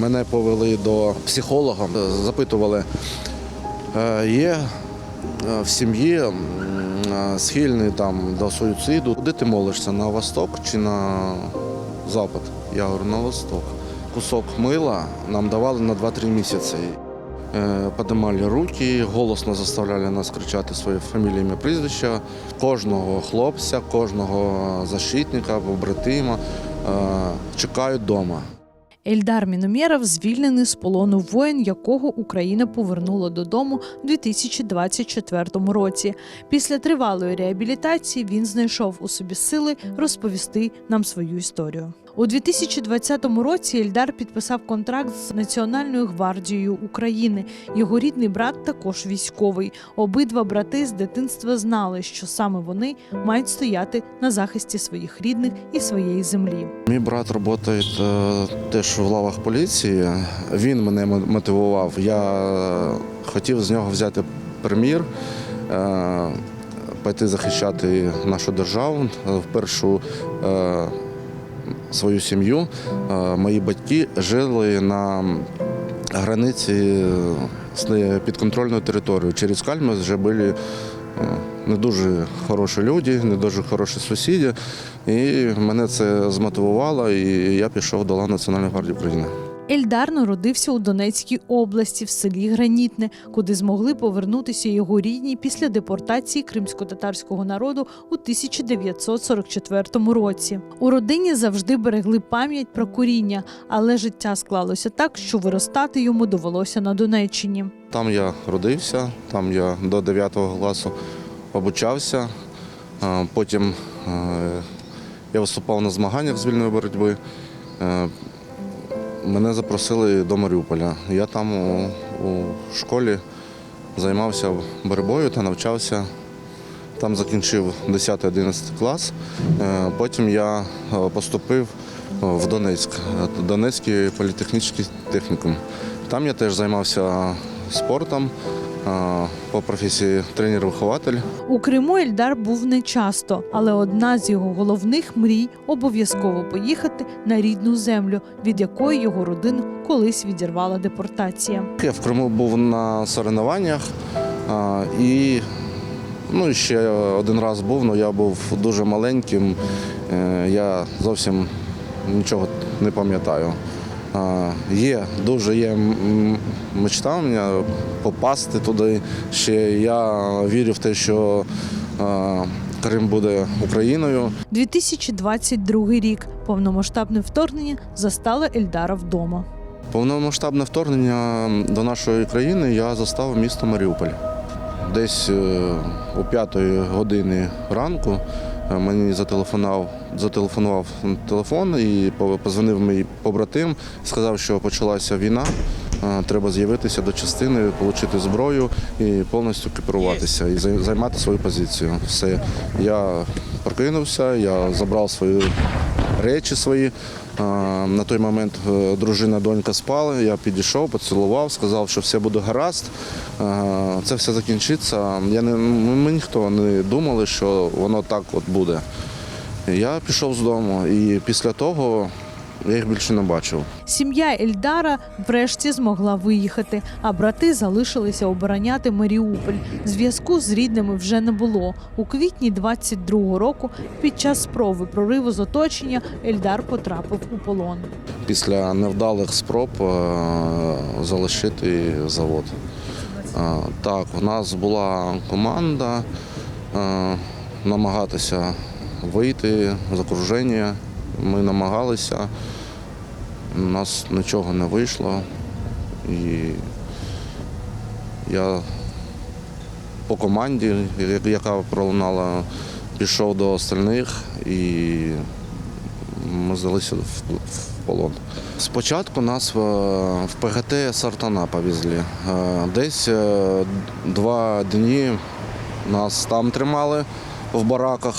Мене повели до психолога, запитували, е, є е, в сім'ї е, схильний там до суїциду. Куди ти молишся? На восток чи на запад? Я говорю, на восток. Кусок мила нам давали на 2-3 місяці. Е, Подимали руки, голосно заставляли нас кричати свої фамілії, ім'я, прізвища. Кожного хлопця, кожного защитника, побратима е, чекають вдома. Ельдар Міномєров звільнений з полону воїн, якого Україна повернула додому у 2024 році. Після тривалої реабілітації він знайшов у собі сили розповісти нам свою історію. У 2020 році Ельдар підписав контракт з Національною гвардією України. Його рідний брат також військовий. Обидва брати з дитинства знали, що саме вони мають стояти на захисті своїх рідних і своєї землі. Мій брат працює е, теж в лавах поліції. Він мене мотивував. Я е, хотів з нього взяти примір, е, пойти захищати нашу державу. В першу свою сім'ю. Е, Мої батьки жили на границі з підконтрольною територією. Через Кальми вже були е, не дуже хороші люди, не дуже хороші сусіди. І мене це змотивувало, і я пішов до лав Національної гвардії України. Ельдар народився у Донецькій області в селі Гранітне, куди змогли повернутися його рідні після депортації кримсько-татарського народу у 1944 році. У родині завжди берегли пам'ять про коріння, але життя склалося так, що виростати йому довелося на Донеччині. Там я родився, там я до 9 класу обучався. Потім е, я виступав на змаганнях з вільної боротьби. Мене запросили до Маріуполя. Я там у, у школі займався боротьбою та навчався. Там закінчив 10-11 клас. Е, Потім я е, поступив в Донецьк, е, Донецький політехнічний технікум. Там я теж займався спортом по професії тренер-вихователь. У Криму Ельдар був нечасто, але одна з його головних мрій обов'язково поїхати на рідну землю, від якої його родину колись відірвала депортація. Я в Криму був на соревнованнях і ну, ще один раз був, але я був дуже маленьким. е, Я зовсім нічого не пам'ятаю. Є, дуже є мечта у мене попасти туди. Ще я вірю в те, що Крим буде Україною. 2022 рік повномасштабне вторгнення застало Ельдара вдома. Повномасштабне вторгнення до нашої країни я застав місто Маріуполь. Десь е, о п'ятої години ранку мені зателефонував, зателефонував телефон і позвонив мій побратим, сказав, що почалася війна. е, Треба з'явитися до частини, отримати зброю і повністю екіпіруватися і займати свою позицію. Все. Я прокинувся, я забрав свої речі свої. На той момент е, дружина, донька спали. Я підійшов, поцілував, сказав, що все буде гаразд. Це все закінчиться. Я не, ми ніхто не думали, що воно так от буде. Я пішов з дому і після того я їх більше не бачив. Сім'я Ельдара врешті змогла виїхати, а брати залишилися обороняти Маріуполь. Зв'язку з рідними вже не було. У квітні 22-го року під час спроби прориву з оточення Ельдар потрапив у полон. Після невдалих спроб е, залишити завод. Е, Так, у нас була команда е, намагатися вийти з окруження. Ми намагалися, у нас нічого не вийшло. І я по команді, яка пролунала, пішов до остальних і ми здалися в, полон. Спочатку нас в, в ПГТ Сартана повезли. Е, Десь е, два дні нас там тримали в бараках.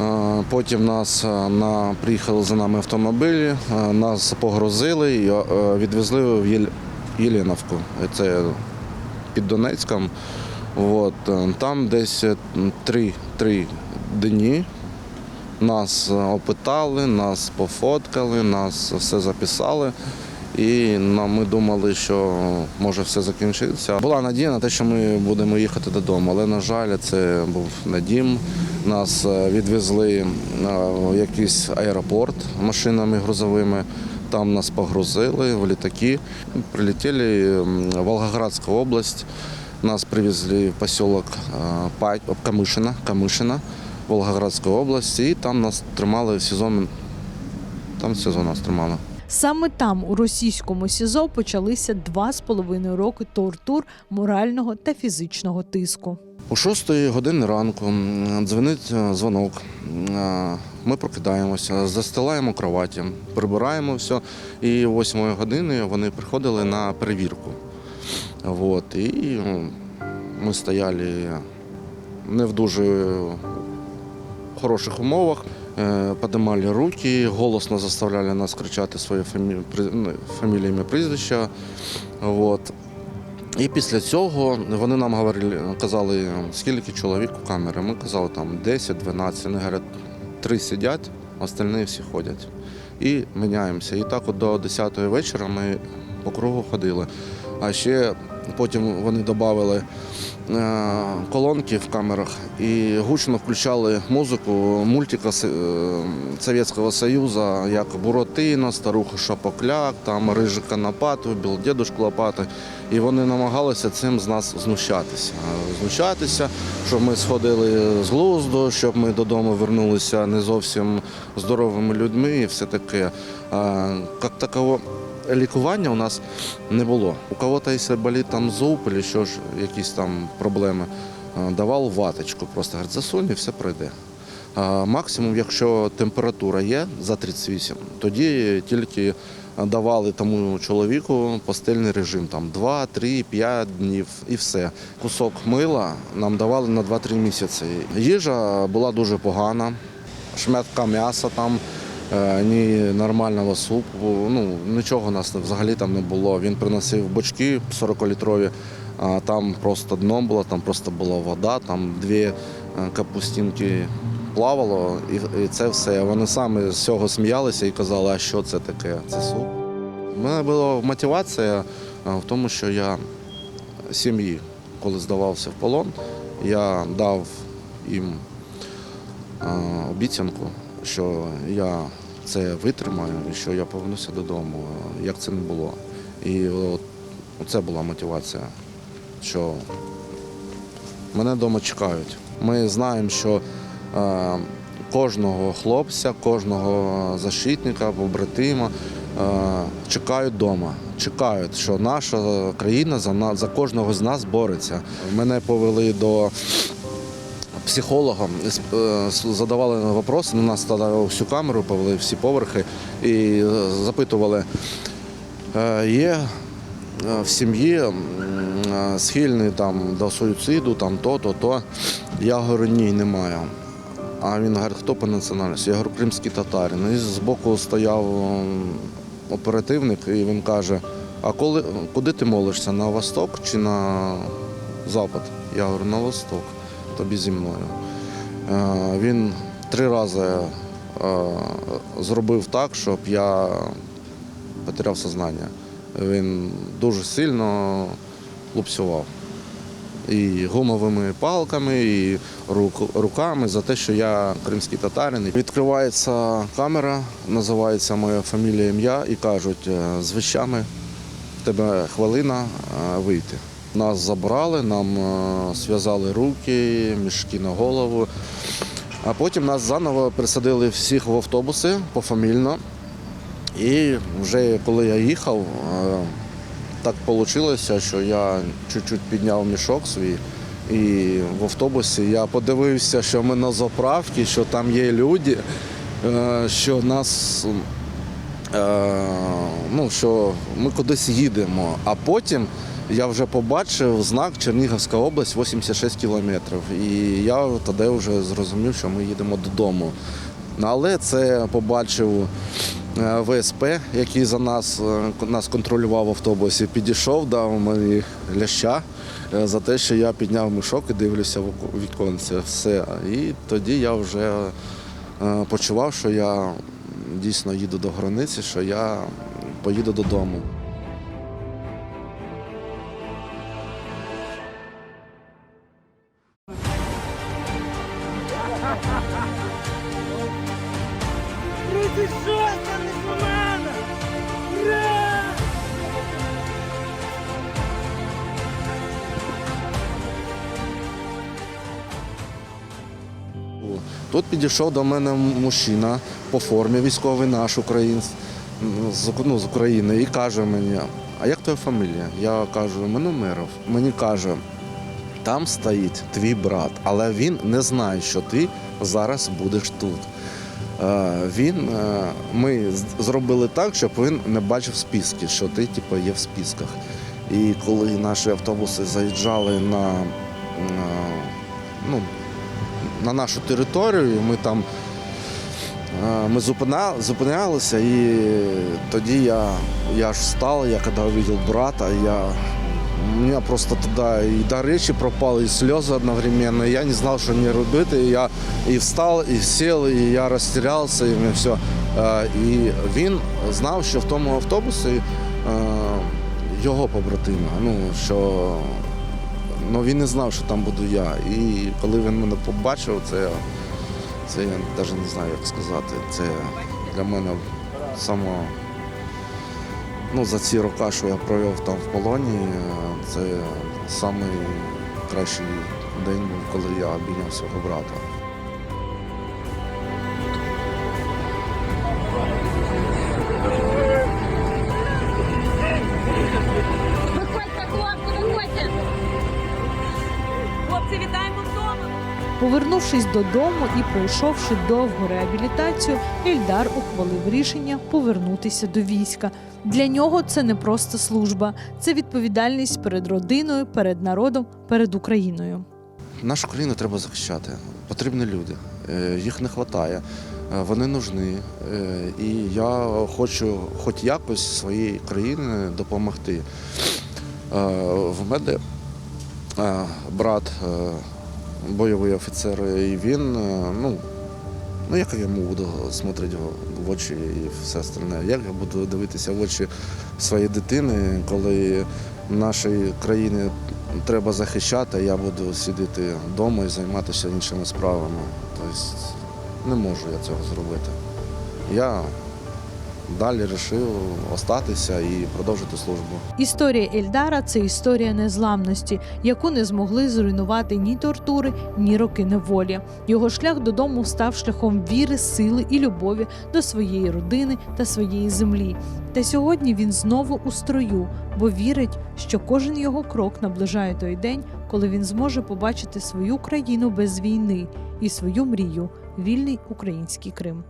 Е, Потім нас е, на, приїхали за нами автомобілі, е, нас погрузили і відвезли в Єл- Єленовку. Це під Донецьком. От, там десь три, дні нас опитали, нас пофоткали, нас все записали. І ми думали, що може все закінчиться. Була надія на те, що ми будемо їхати додому, але на жаль, це був не дім. Нас е, відвезли в якийсь аеропорт машинами грузовими. Там нас погрузили в літаки. Прилетіли в Волгоградську область. Нас привезли в поселок е, Камишина, Камишина, Волгоградської області, і там нас тримали сезон. Там сезон нас тримали. Саме там, у російському СІЗО, почалися два з половиною роки тортур морального та фізичного тиску. У 6 години ранку дзвонить е, дзвонок. Е, Ми прокидаємося, застилаємо кроваті, прибираємо все. І о 8 години вони приходили на перевірку. От, і ми стояли не в дуже хороших умовах, е, руки, голосно заставляли нас кричати свої фамі... ну, фамілії, прізвища. От. І після цього вони нам говорили, казали, скільки чоловік у камері. Ми казали там 10-12. Вони говорять, три сидять, остальні всі ходять. І міняємося. І так от до 10-ї вечора ми по кругу ходили. А ще потім вони додали е, колонки в камерах і гучно включали музику мультика е, Совєтського Союзу, як Буратино, Старуха Шапокляк, там Конопатов, Біл Дідушка Лопати. І вони намагалися цим з нас знущатися. Знущатися, щоб ми сходили з глузду, щоб ми додому вернулися не зовсім здоровими людьми і все таке. Як такого лікування у нас не було. У кого-то, якщо болить там зуб, або що ж, якісь там проблеми, давав ваточку, просто говорить, засунь і все пройде. А Максимум, якщо температура є за 38, тоді тільки давали тому чоловіку постельний режим, там 2, 3, 5 днів і все. Кусок мила нам давали на 2-3 місяці. Їжа була дуже погана, шметка м'яса там. Е, Ні нормального супу, ну нічого у нас взагалі там не було. Він приносив бочки 40-літрові, а там просто дно було, там просто була вода, там дві е, капустинки плавало, і, це все. Вони самі з цього сміялися і казали, а що це таке? Це суп. У мене була мотивація е, в тому, що я сім'ї, коли здавався в полон, я дав їм обіцянку, що я це витримаю і що я повернуся додому, як це не було. І от це була мотивація, що мене вдома чекають. Ми знаємо, що е, кожного хлопця, кожного защитника, побратима е, чекають вдома. Чекають, що наша країна за, за кожного з нас бореться. Мене повели до психологом, е, задавали питання, на нас тоді всю камеру повели всі поверхи і е, запитували, е, є е, в сім'ї е, схильний там, до суїциду, там то, то. Я говорю, ні, немає. А він говорить, хто по національності? Я говорю, кримський татарин. І збоку стояв оперативник, і він каже: а коли, куди ти молишся? На восток чи на запад? Я говорю, на восток, тобі зі мною. Е, Він три рази е, зробив так, щоб я потеряв сознання. Він дуже сильно лупцював. І гумовими палками, і руками за те, що я кримський татарин. Відкривається камера, називається моя фамілія, ім'я, і кажуть, «Е, з вещами в тебе хвилина вийти. Нас забрали, нам е, зв'язали руки, мішки на голову. А потім нас заново присадили всіх в автобуси пофамільно. І вже коли я їхав, е, так вийшло, що я чуть-чуть підняв мішок свій. І в автобусі я подивився, що ми на заправці, що там є люди, е, що нас ну, що ми кудись їдемо. А потім я вже побачив знак Чернігівська область 86 кілометрів. І я тоді вже зрозумів, що ми їдемо додому. Але це побачив е, ВСП, який за нас, е, нас контролював в автобусі, підійшов, дав мені ляща е, за те, що я підняв мішок і дивлюся в віконце. Все. І тоді я вже почував, що я дійсно їду до границі, що я поїду додому. Тут підійшов до мене мужчина по формі військовий, наш українець з, ну, з України, і каже мені, а як твоя фамілія? Я кажу, Манумеров. Мені каже, там стоїть твій брат, але він не знає, що ти зараз будеш тут. Е, Він, е, ми зробили так, щоб він не бачив списки, що ти типу, є в списках. І коли наші автобуси заїжджали на, на, ну, на нашу територію, ми там е, ми зупинялися, і тоді я, я ж встав, я коли побачив брата, я, у мене просто туди і до речі пропали, і сльози одновременно. Я не знав, що мені робити. Я і встав, і сів, і я розтірявся, і все. І він знав, що в тому автобусі е, його побратима. Ну, що ну, він не знав, що там буду я. І коли він мене побачив, це, це я навіть не знаю, як сказати. Це для мене само. Ну, за ці роки, що я провів там в полоні, це найкращий день був, коли я обійняв свого брата. Повернувшись додому і пройшовши довгу реабілітацію, Ільдар ухвалив рішення повернутися до війська. Для нього це не просто служба, це відповідальність перед родиною, перед народом, перед Україною. Нашу країну треба захищати. Потрібні люди. Е, Їх не вистачає. Вони нужні. Е, І я хочу хоч якось своїй країні допомогти. Е, В мене е, брат е, бойовий офіцер, і він, е, ну, ну як я йому буду смотрити в очі і все остальне. Як я буду дивитися в очі своєї дитини, коли нашій країні треба захищати, я буду сидіти вдома і займатися іншими справами. Тобто не можу я цього зробити. Я далі вирішив остатися і продовжити службу. Історія Ельдара це історія незламності, яку не змогли зруйнувати ні тортури, ні роки неволі. Його шлях додому став шляхом віри, сили і любові до своєї родини та своєї землі. Та сьогодні він знову у строю, бо вірить, що кожен його крок наближає той день, коли він зможе побачити свою країну без війни і свою мрію вільний український Крим.